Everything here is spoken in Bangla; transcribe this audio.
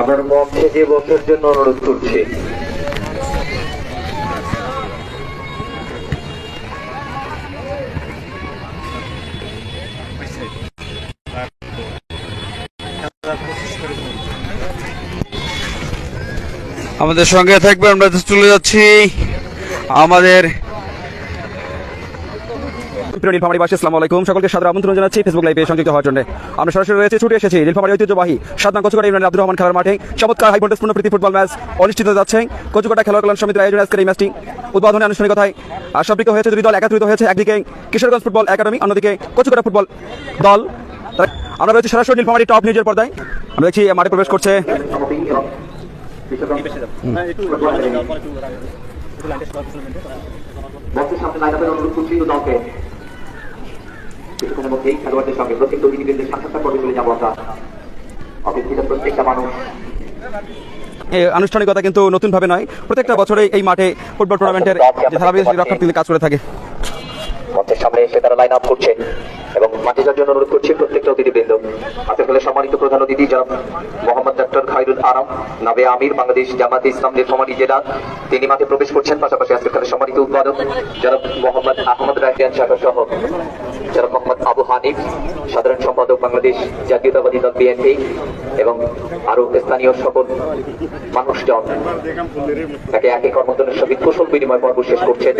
আমার মঞ্চে যে বসার জন্য অনুরোধ করছি। আমাদের সঙ্গে থাকবে আমরা চলে যাচ্ছি। আমাদের প্রিয় নীলফামারী বাসী আসসালামু আলাইকুম। সকলকে সাদর আমন্ত্রণ জানাচ্ছি ফেসবুক লাইভে সংযুক্ত হওয়ার জন্য। আমরা সরাসরি রয়েছে ছুটে এসেছি নীলফামারী ঐতিহ্যবাহী সাতনা কচুকাটা ইউনিয়ন আব্দুর রহমান খেলার মাঠে। চমৎকার হাই ভোল্টেজ প্রীতি ফুটবল ম্যাচ অনুষ্ঠিত যাচ্ছে। কচুকাটা খেলোয়াড় কল্যাণ সমিতির আয়োজনে আজকের এই ম্যাচটি উদ্বোধনী আনুষ্ঠানিকতায় আর সম্পৃক্ত হয়েছে। দুই দল একাত্রিত হয়েছে। একদিকে কিশোরগঞ্জ ফুটবল একাডেমি অন্যদিকে কচুকাটা ফুটবল দল। আমরা রয়েছে সরাসরি নীলফামারী টপ নিউজের পর্দায়। আমরা দেখছি মাঠে প্রবেশ করছে। সামনে লাইন আপের অনুরোধ করছি। দলকে মধ্যেই খেলোয়াড়দের সঙ্গে প্রত্যেক প্রতিনিধিদের সাক্ষাৎকার করবে বলে যাব আমরা। অপেক্ষিত প্রত্যেকটা মানুষ। আনুষ্ঠানিকতা কিন্তু নতুন ভাবে নয়। প্রত্যেকটা বছরে এই মাঠে ফুটবল টুর্নামেন্টের যে ধারাবাহিক রক্ষার্থী কাজ করে থাকে। মঞ্চের সামনে এসে তারা লাইন আপ করছে এবং মাঠে যাওয়ার জন্য অনুরোধ করছি প্রত্যেকটা অতিথিবৃন্দ। আজকের হলে সম্মানিত প্রধান অতিথি জনাব মোহাম্মদ ডাক্তার খাইরুল আরাম, নাবে আমির, বাংলাদেশ জামাতে ইসলাম জেলা। তিনি মাঠে প্রবেশ করছেন, পাশাপাশি আজকের সম্মানিত উদ্বোধক জনাব মোহাম্মদ আহমদ রাহিয়ান সহ মোহাম্মদ আবু হানিফ, সাধারণ সম্পাদক বাংলাদেশ জাতীয়তাবাদী দল বিএনপি এবং আরও স্থানীয় সকল মানুষজন। তাকে একই কর্মদলের সঙ্গে কুশল বিনিময় পর্ব শেষ করছেন।